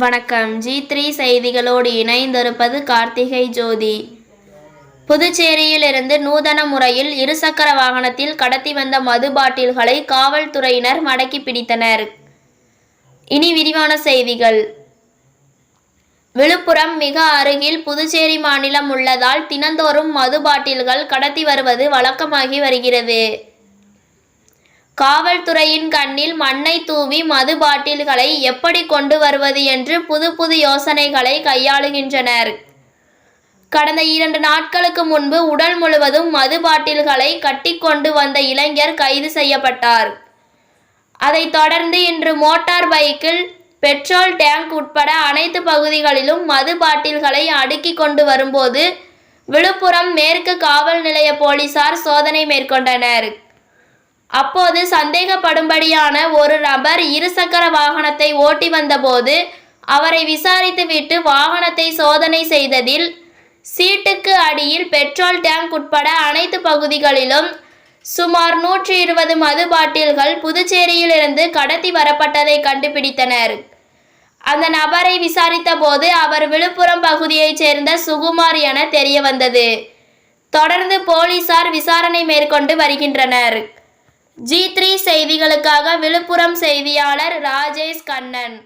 வணக்கம். G three செய்திகளோடு இணைந்திருப்பது கார்த்திகை ஜோதி. புதுச்சேரியிலிருந்து நூதன முறையில் இருசக்கர வாகனத்தில் கடத்தி வந்த மது பாட்டில்களை காவல்துறையினர் மடக்கி பிடித்தனர். இனி விரிவான செய்திகள். விழுப்புரம் மிக அருகில் புதுச்சேரி மாநிலம் உள்ளதால் தினந்தோறும் மது பாட்டில்கள் கடத்தி வருவது வழக்கமாகி வருகிறது. காவல்துறையின் கண்ணில் மண்ணை தூவி மது பாட்டில்களை எப்படி கொண்டு வருவது என்று புது புது யோசனைகளை கையாளுகின்றனர். கடந்த இரண்டு நாட்களுக்கு முன்பு உடல் முழுவதும் மது பாட்டில்களை கட்டிக்கொண்டு வந்த இளைஞர் கைது செய்யப்பட்டார். அதைத் தொடர்ந்து இன்று மோட்டார் பைக்கில் பெட்ரோல் டேங்க் உட்பட அனைத்து பகுதிகளிலும் மது பாட்டில்களை அடுக்கி கொண்டு வரும்போது விழுப்புரம் மேற்கு காவல் நிலைய போலீசார் சோதனை மேற்கொண்டனர். அப்போது சந்தேகப்படும்படியான ஒரு நபர் இருசக்கர வாகனத்தை ஓட்டி வந்தபோது அவரை விசாரித்துவிட்டு வாகனத்தை சோதனை செய்ததில் சீட்டுக்கு அடியில் பெட்ரோல் டேங்க் உட்பட அனைத்து பகுதிகளிலும் சுமார் நூற்றி இருபது மது பாட்டில்கள் புதுச்சேரியிலிருந்து கடத்தி வரப்பட்டதை கண்டுபிடித்தனர். அந்த நபரை விசாரித்தபோது அவர் விழுப்புரம் பகுதியைச் சேர்ந்த சுகுமார் என தெரிய வந்தது தொடர்ந்து போலீசார் விசாரணை மேற்கொண்டு வருகின்றனர். ஜி த்ரீ செய்திகளுக்காக விழுப்புரம் செய்தியாளர் ராஜேஷ் கண்ணன்.